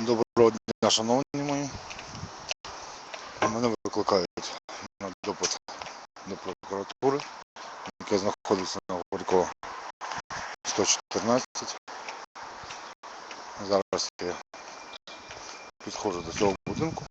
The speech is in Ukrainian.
Доброго дня, шановні мої. Мене викликають на допит до прокуратури, яка знаходиться на Горького 114. Зараз я підходжу до цього будинку.